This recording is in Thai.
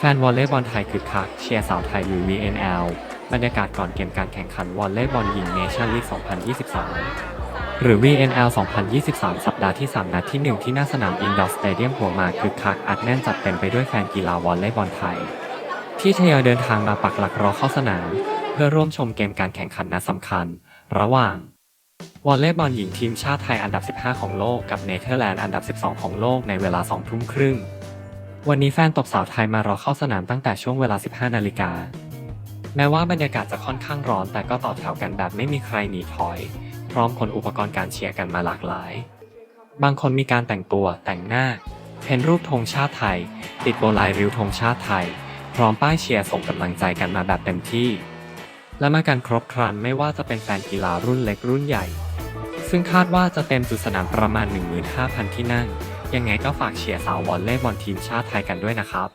แฟนวอลเลย์บอลไทยคึกคักเชียร์สาวไทยลุย VNL บรรยากาศก่อนเกมการแข่งขันวอลเลย์บอลหญิงเนชั่นลีก 2023หรือ VNL 2023 สัปดาห์ที่ 3 นัดที่ 1 ที่หน้าสนามอินดอร์สเตเดียมหัวมาคึกคักอัดแน่นจัดเต็มไปด้วยแฟนกีฬาวอลเลย์บอลไทย ที่ทยอยเดินทางมาปักหลักรอเข้าสนาม เพื่อร่วมชมเกมการแข่งขันนัดสำคัญ ระหว่างวอลเลย์บอลหญิงทีมชาติไทยอันดับ 15 ของโลกกับเนเธอร์แลนด์อันดับ 12 ของโลกในเวลา 2 ทุ่มครึ่ง วันนี้แฟนตบสาวไทยมารอเข้าสนามตั้งแต่ช่วงเวลา 15 นาฬิกา แม้ว่าบรรยากาศจะค่อนข้างร้อน แต่ก็ต่อแถวกันแบบไม่มีใครหนีถอย พร้อมขนอุปกรณ์การเชียร์กันมาหลากหลาย บางคนมีการแต่งตัวแต่งหน้าเพ้นรูปธงชาติไทย ติดโบลายริ้วธงชาติไทย พร้อมป้ายเชียร์ส่งกำลังใจกันมาแบบเต็มที่ และมากันครบครันไม่ว่าจะเป็นแฟนกีฬารุ่นเล็กรุ่นใหญ่ ซึ่งคาดว่าจะเต็มจุดสนามประมาณ 15,000 ที่นั่ง ยังไงก็ฝากเชียร์สาววอลเลย์บอลทีมชาติไทยกันด้วยนะครับ